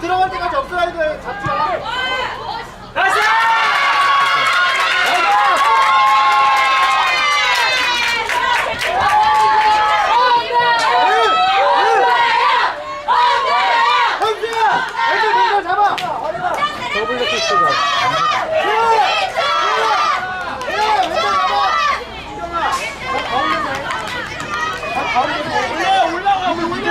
골 들어갈 때까지 업사이드 라인 잡지 마 나이스 선수야 애들 공간 잡아 더블 키스가 올려 올라가 올려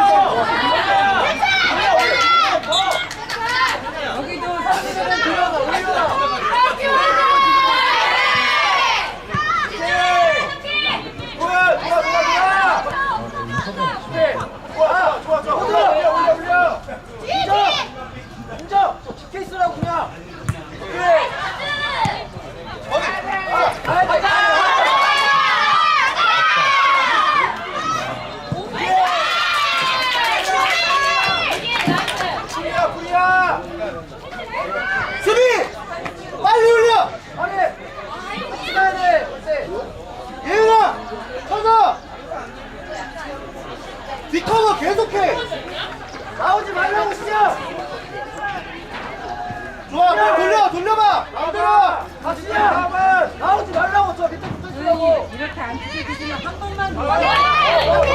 좋아 좋아 좋아 좋아 오케이. 좋아 좋아 좋아 올려 올려 올려 올려 인정 인정 케이스라고 그냥 오케이 어디 아 가자 불이야 불이야 수비 빨리 올려 아니 같이 가야 돼 어때 예은아 서서 뒷커버 계속해. 나오지 말라고 시작. 좋아 빨리. 돌려 돌려봐. 나오더라 같이 시작 나오지 말라고 저 밑에 붙어 있으라고. 이렇게 안 찢어지시면 한 번만 더. 공격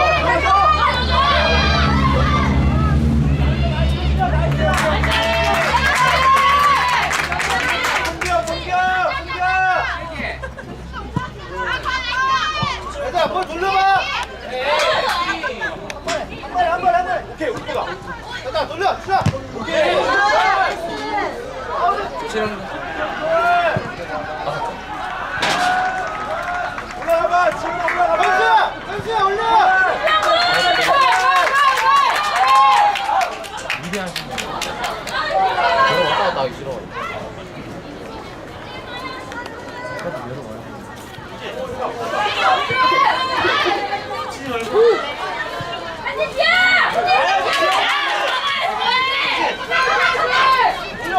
돌려 시작. 오케이. 올라가봐 지금 올라가봐 현수야 현수야 올려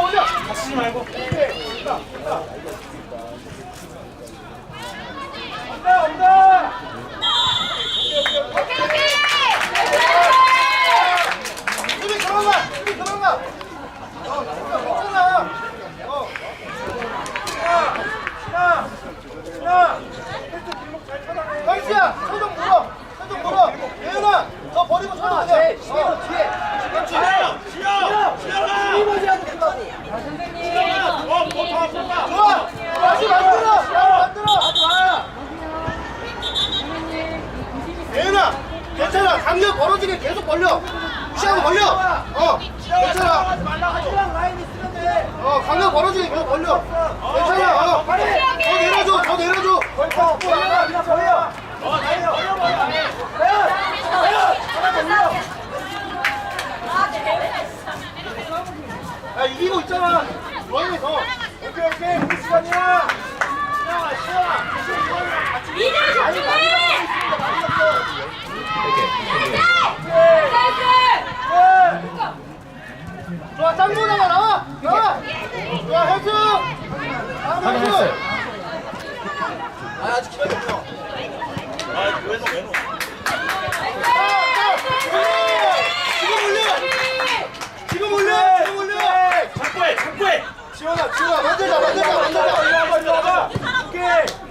올려 다치지 말고. 온다 온다 온다 온다 오케이 오케이 수비 그만 가 수비 그만 가 어, 괜찮아 어 신아 신아 신아 패스 길목 잘 찾아내 강수야 손좀 물어 손좀 물어 예은아 저 버리고 손좀 그냥 제 시계로 뒤에 그렇지 지영 지영 지영아 이거지 하고 된다고 좋아 다시 만들어 다시 만들어 하지 마 예은아 강력 벌어지게 계속 벌려. 시야고 벌려. 어 괜찮아. 어 강력 벌어지게 계속 벌려. 괜찮아. 어 더 내려줘 더 내려줘. 어 벌려 벌려 야 이기고 있잖아. 너희는 더. 오케이 오케이. 우리 시간이야. 신영아 신영아 같이 많이 잡고 좋아 짱구 나와 나와 나와 좋아 현수 다음 현수 아 아직 없어 아 왜너 왜너 지금 올려 지금 올려 창고해 창고해 지원아 지원아 만들자 만들자 만들자 이리 와봐 이리 와봐 오케이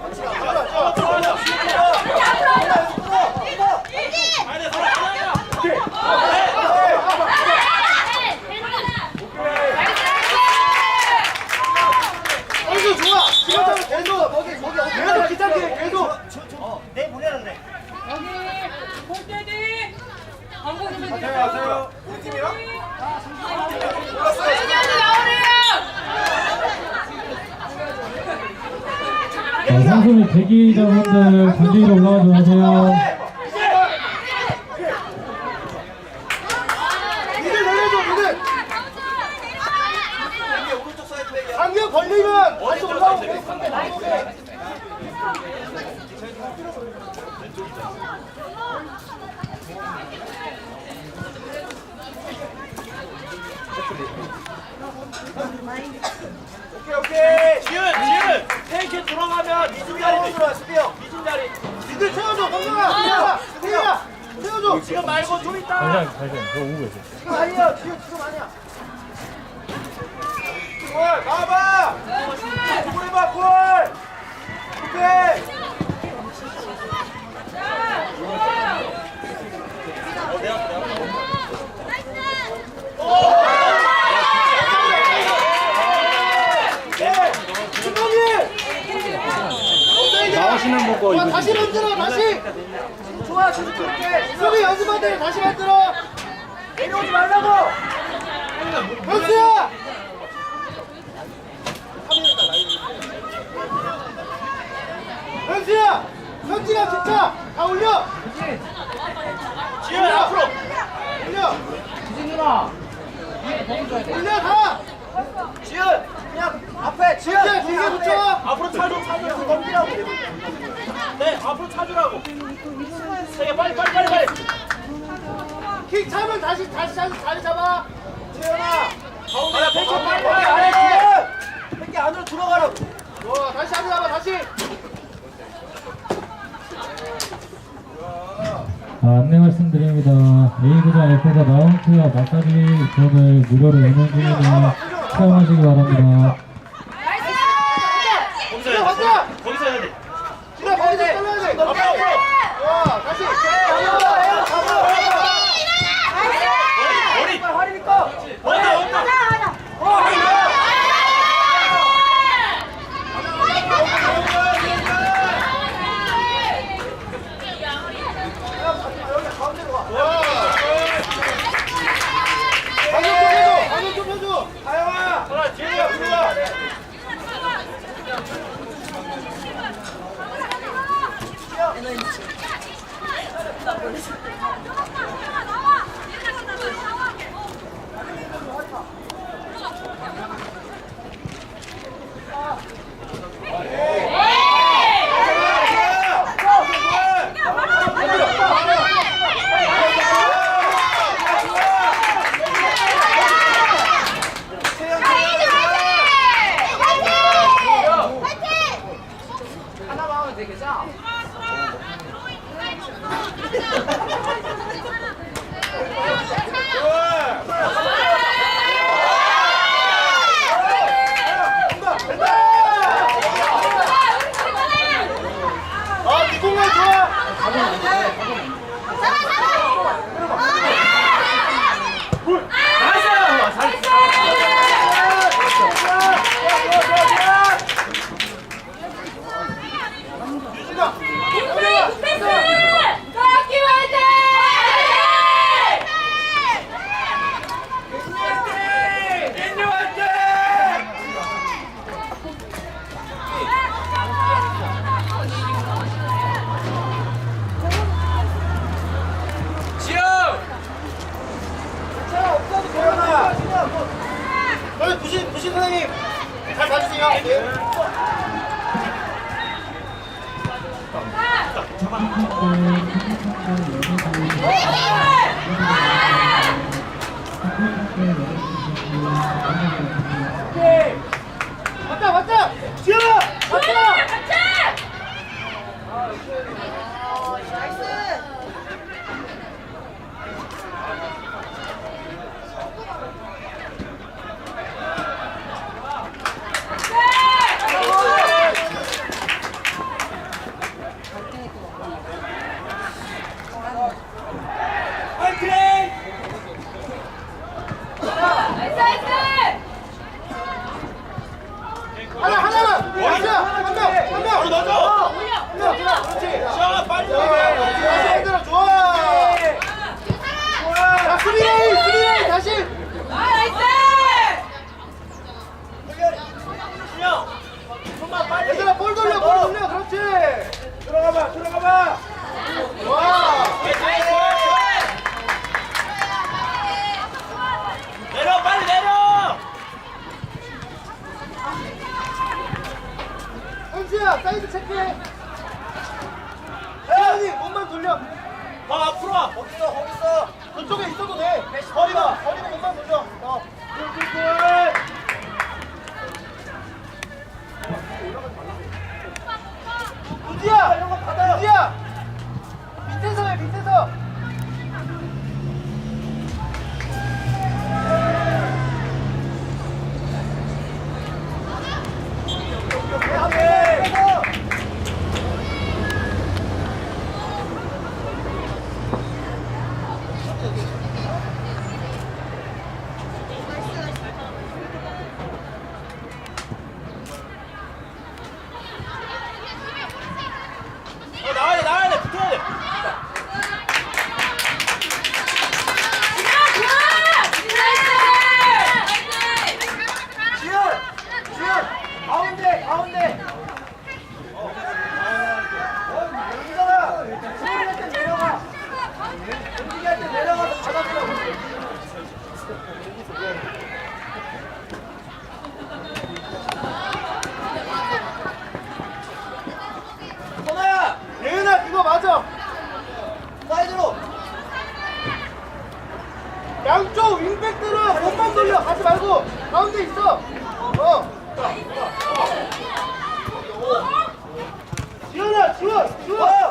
자, 선수님 대기자분들. 군대로 올라와 주세요. 걸리면 어디 올라오고 오케이 오케이. 지은 지은 페이크 들어가면 미준 자리 들어와 스피어. 미준 자리 니들 세워줘 성경아. 성경아. 성경아. 세워줘. 지금 말고 좀 있다 잠시만 잠시만 저 오고 계세요 지금 아니야. 지금 지금 아니야. 골 나와봐. 골 해봐 골. 오케이. 나오 시는 보고 이거. 다시 만들어 다시. 좋아 계속 그렇게. 수비 때 다시 만들어. 내려오지 말라고. 현수야! 현수야! 현지가 진짜. 다 올려. 지은 앞으로. 올려. 올려 다 지은 그냥 앞에 지은 현지야 길게 붙여 앞으로 차줘 차줘 넘기라고. 네 앞으로 차주라고. 세개 빨리 빨리 빨리 빨리. 킥 차면 다시 다시 자리, 자리 잡아. 재현아. 가운데 페이크 빨리 빨리 안에 지금 뺏기 안으로 들어가라고. 좋아 다시 자리 잡아 다시. 아, 안내 말씀드립니다. A구장 옆에서 마운트와 마사지 존을 무료로 운영 중이니 사용하시기 바랍니다 거기서 해야 가자! 돼 거기서 해야 돼 지금 거기서 잘라야 돼 앞으로 앞으로 와 다시 머리 머리 활이니까 온다 온다 여기 가운데로 와 방금 좀 해줘 방금 좀 해줘 다영아 하나 지은이야 들어와 아 뒷공간 좋아 나이스 유진아 인류 화이팅 지금 태연아 저희 부신 부신 선생님 잘 봐주세요. 맞다 맞다! 지현아! 맞다! 화이 사이드 체크해. 혜연이 몸만 돌려. 나 앞으로 와. 거기 있어, 거기 있어. 저쪽에 있어도 돼. 허리가, 허리는 몸만 돌려. 어. 누디야! 우디야! 밑에서 해, 밑에서! 양쪽 윙백들은 몸만 돌려. 가지 말고 가운데 있어. 어. 지원아 지원 지원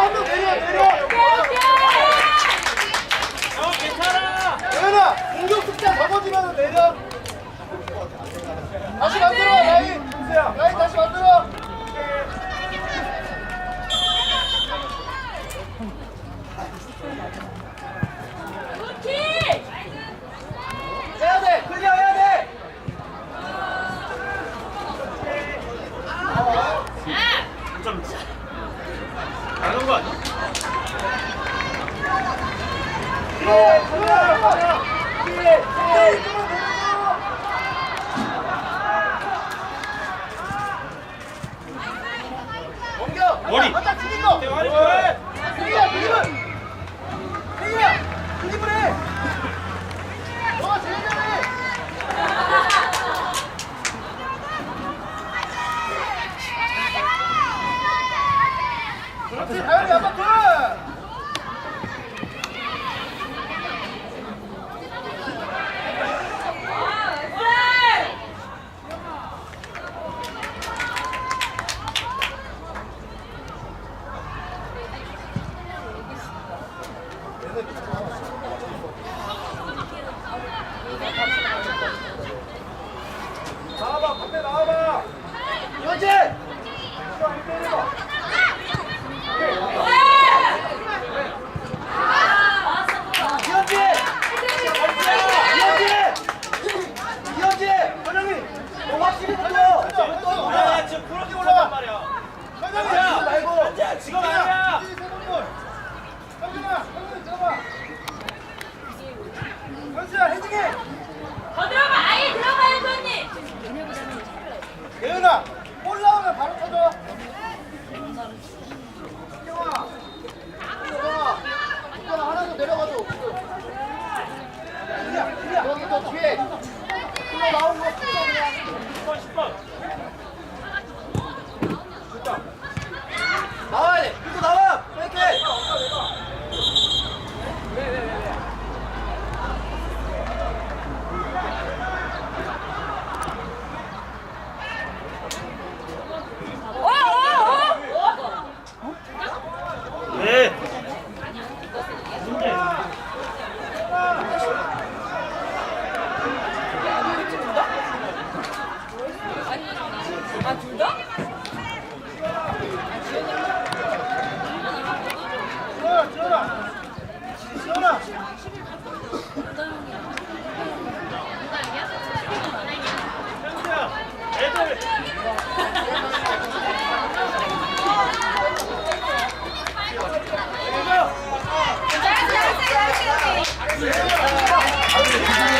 한명 내려 내려. 형 괜찮아. 내려라. 공격 숫자 적어지면 내려. 다시 만들어 라인. 라인 다시 만들어. 머리. 아, 둘 다? 지현아, 지현아! 지현아! 현지야, 애들! 잘했어, 잘했어, 잘했어!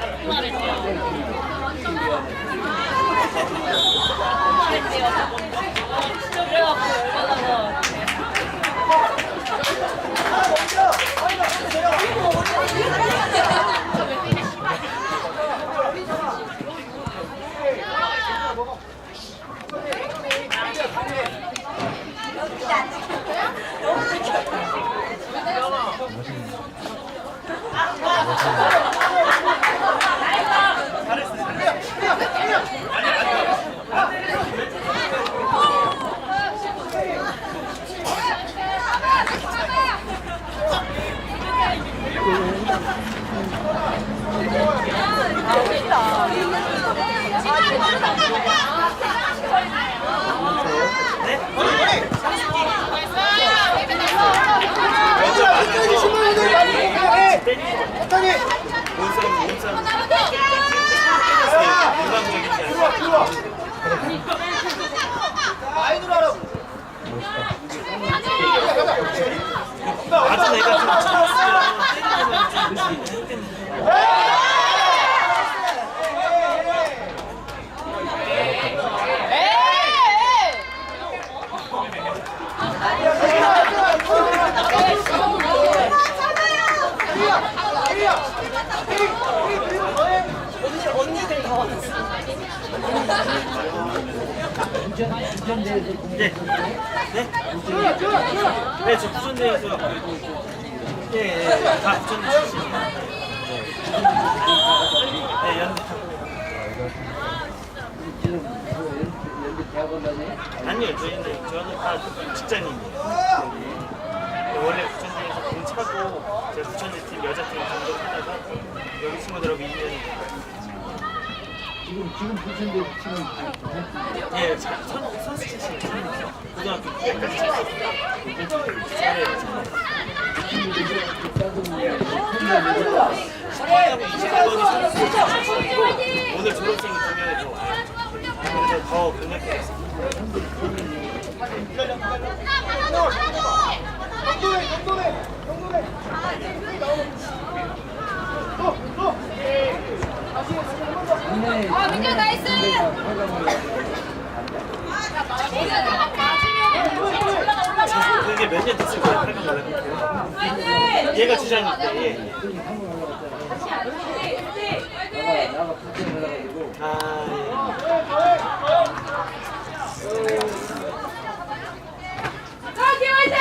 네, 예, 예, 예. 네, 아니요, 저희는 저는 다 직장인이에요. 네, 원래 부천대에서 공 차고 제가 부천대 팀 여자 팀 감독하다가 여기 친구들하고 2년 지금 지금 부천대 지금 예, 자, 선, 선수 고등학교 때까지 쳤었어요. 잘해요. 하고 20번이 선수 오늘 졸업생이 두 명이 더 와요. 그래서 더 강력해졌어요. 아, 민규 나이스! 올라가, 올라가! 그게 몇 년 됐을 거예요, 8강 올라간 화이팅! 얘가 주장인데, 예. 화이팅! 나가 부천에 가가지고 아, 화이팅, 화이팅!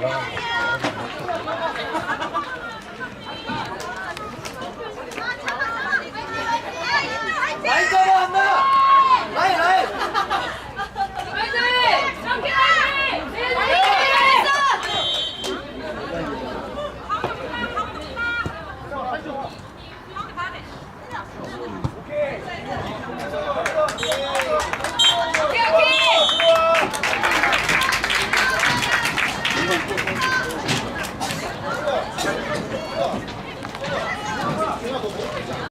라